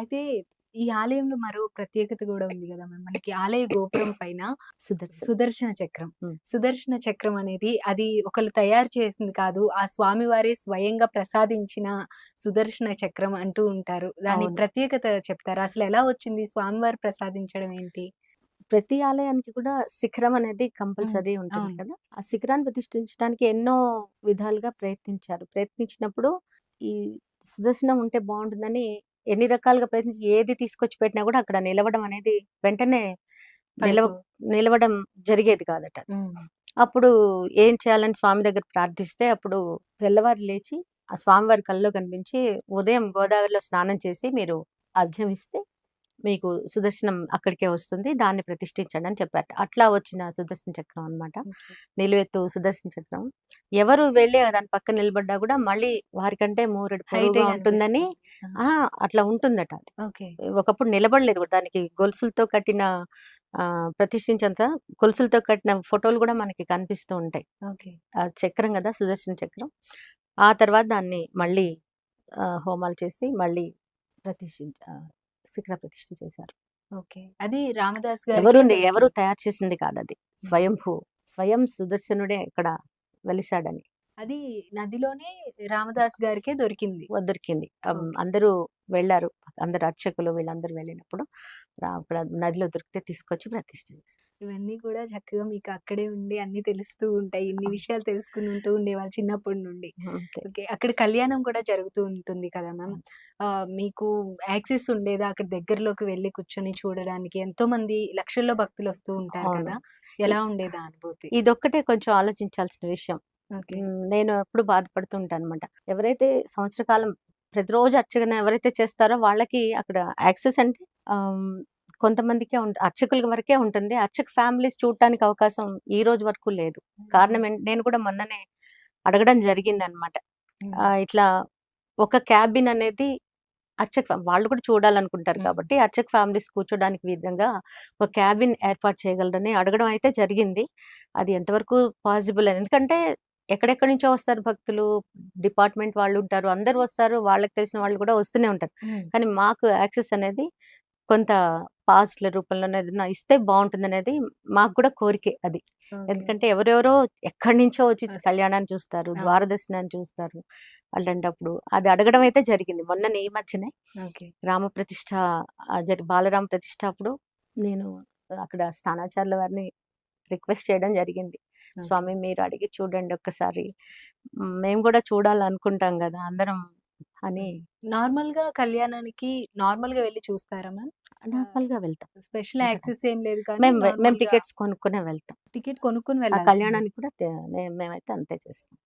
అయితే ఈ ఆలయంలో మరో ప్రత్యేకత గూడా ఉంది గదా! మ్యామ్. మనకి ఆలయ గోపురం పైన సుదర్శన్. సుదర్శన చక్రం. సుదర్శన చక్రం అనేది అది ఒకళ్ళు తయారు చేసింది కాదు. ఆ స్వామివారే స్వయంగా ప్రసాదించిన సుదర్శన చక్రం అంటూ ఉంటారు. దాని. ప్రత్యేకత చెప్తారా? అసలెలా వచ్చింది? స్వామివారు ప్రసాదించడం ఏంటి? ప్రతి ఆలయానికి కూడా శిఖరం అనేది. కంపల్సరీ ఉంటుంది. కదా! ఆ శిఖరాన్ని ప్రతిష్ఠించడానికి ఎన్నో విధాలుగా ప్రయత్నించారు. ప్రయత్నించినప్పుడు ఈ సుదర్శనం ఉంటే బావుంటుందని ఎన్ని రకాలుగా ప్రయత్నించి ఏది తీసుకొచ్చి పెట్టినా కూడా అక్కడ నిలవడం అనేది వెంటనే నిలవ నిలవడం జరిగేది కాదట. అప్పుడు ఏం చేయాలని స్వామి దగ్గర ప్రార్థిస్తే అప్పుడు తెల్లవారు లేచి ఆ స్వామివారి కల్లో కనిపించి ఉదయం గోదావరిలో స్నానం చేసి మీరు అర్ఘ్యం ఇస్తే మీకు సుదర్శనం అక్కడికే వస్తుంది. దాన్ని ప్రతిష్ఠించండి అని చెప్పారట. అట్లా వచ్చిన సుదర్శన చక్రం అన్నమాట. ఓకే. నిలువెత్తు సుదర్శన చక్రం. ఎవరు వెళ్ళి దాని పక్కన నిలబడ్డా కూడా మళ్ళీ వారికంటే మూరెడు హైటే ఉంటుందని! అట్లా ఉంటుందట. ఒకప్పుడు నిలబడలేదు కూడా. దానికి గొలుసులతో కట్టిన ప్రతిష్ఠించేంత గొలుసులతో కట్టిన ఫోటోలు కూడా మనకి కనిపిస్తూ ఉంటాయి. ఓకే. ఆ చక్రం కదా! సుదర్శన చక్రం. ఆ తర్వాత దాన్ని మళ్ళీ హోమాలు చేసి మళ్ళీ ప్రతిష్ఠించ శిఖర ప్రతిష్ఠ చేశారు. ఓకే. అది రామదాస్ ఎవరు ని ఎవరు దొరికింది. తయారు చేసింది కాదది. హ్మ్. స్వయంభూ. స్వయం సుదర్శనుడే ఇక్కడ వెలిసాడని. అది నదిలోనే రామదాస్ గారికే దొరికింది. దొరికింది. అందరూ వెళ్ళారు. అందరు అర్చకులు వీళ్ళందరూ వెళ్ళినప్పుడు అక్కడ నదిలో దొరికితే తీసుకొచ్చి ప్రతిష్ఠ చేశారు. ఇవన్నీ కూడా చక్కగా మీకు అక్కడే ఉండి అన్నీ తెలుస్తూ ఉంటాయి. ఇన్ని. విషయాలు తెలుసుకుంటూ ఉండేవాళ్ళు చిన్నప్పటి నుండి. ఓకే. అక్కడ కళ్యాణం కూడా జరుగుతూ ఉంటుంది కదా మ్యామ్. మీకు యాక్సెస్ ఉండేదా? అక్కడ దగ్గరలోకి వెళ్ళి కూర్చొని చూడడానికి? ఎంతోమంది లక్షల్లో భక్తులొస్తూ ఉంటారు అవును. కదా! ఎలా ఉండేదా అనుభూతి? ఇదొక్కటే కొంచెం ఆలోచించాల్సిన విషయం. నేను ఎప్పుడు బాధపడుతూ ఉంటానన్నమాట. ఎవరైతే సంవత్సర కాలం ప్రతిరోజు అర్చన ఎవరైతే చేస్తారో వాళ్ళకి అక్కడ యాక్సెస్ అంటే కొంతమందికే ఉంట అర్చకుల వరకే ఉంటుంది. అర్చక ఫ్యామిలీస్ చూడటానికి అవకాశం ఈ రోజు వరకు లేదు. కారణం నేను కూడా మొన్ననే అడగడం జరిగిందన్నమాట. హ్మ్. ఆహ్, ఇట్లా ఒక క్యాబిన్ అనేది అర్చక వాళ్ళు కూడా చూడాలనుకుంటారు. కాబట్టి అర్చక ఫ్యామిలీస్ కూర్చోడానికి విధంగా ఒక క్యాబిన్ ఏర్పాటు చేయగలరని అడగడం అయితే జరిగింది. అది ఎంతవరకు పాసిబుల్ అని ఎందుకంటే ఎక్కడెక్కడి నుంచో వస్తారు భక్తులు. డిపార్ట్‌మెంట్ వాళ్ళు ఉంటారు. అందరూ వస్తారు. వాళ్ళకి తెలిసిన వాళ్ళు కూడా వస్తూనే ఉంటారు. కానీ మాకు యాక్సెస్ అనేది కొంత పాస్‌ల రూపంలోనే ఏదైనా ఇస్తే బావుంటుందనేది మాకు కూడా కోరికే అది. ఎందుకంటే ఎవరెవరో ఎక్కడి నుంచో వచ్చి కళ్యాణాన్ని చూస్తారు. ద్వారదర్శనాన్ని చూస్తారు. అలాంటప్పుడు అది అడగడం అయితే జరిగింది. మొన్ననే ఈ మధ్యనే. రామ జరి బాలరామ ప్రతిష్ఠ అప్పుడు నేను అక్కడ స్థానాచార్యుల వారిని రిక్వెస్ట్ చేయడం జరిగింది. స్వామి మీరు అడిగి చూడండి ఒక్కసారి. మేము కూడా చూడాలనుకుంటాం గదా! అందరం అని హ్మ్. నార్మల్‌గా కళ్యాణానికి నార్మల్‌గా వెళ్ళి చూస్తారా మ్యామ్? ఆహ్, నార్మల్‌గా వెళ్తాం. స్పెషల్ యాక్సెస్ ఏం లేదు కానీ మేము టికెట్స్ కొనుక్కునే వెళ్తాం. టికెట్ కొనుక్కొని వెళ్ళాల్సిందే. కళ్యాణానికి కూడా మేమైతే అంతే చేస్తాం.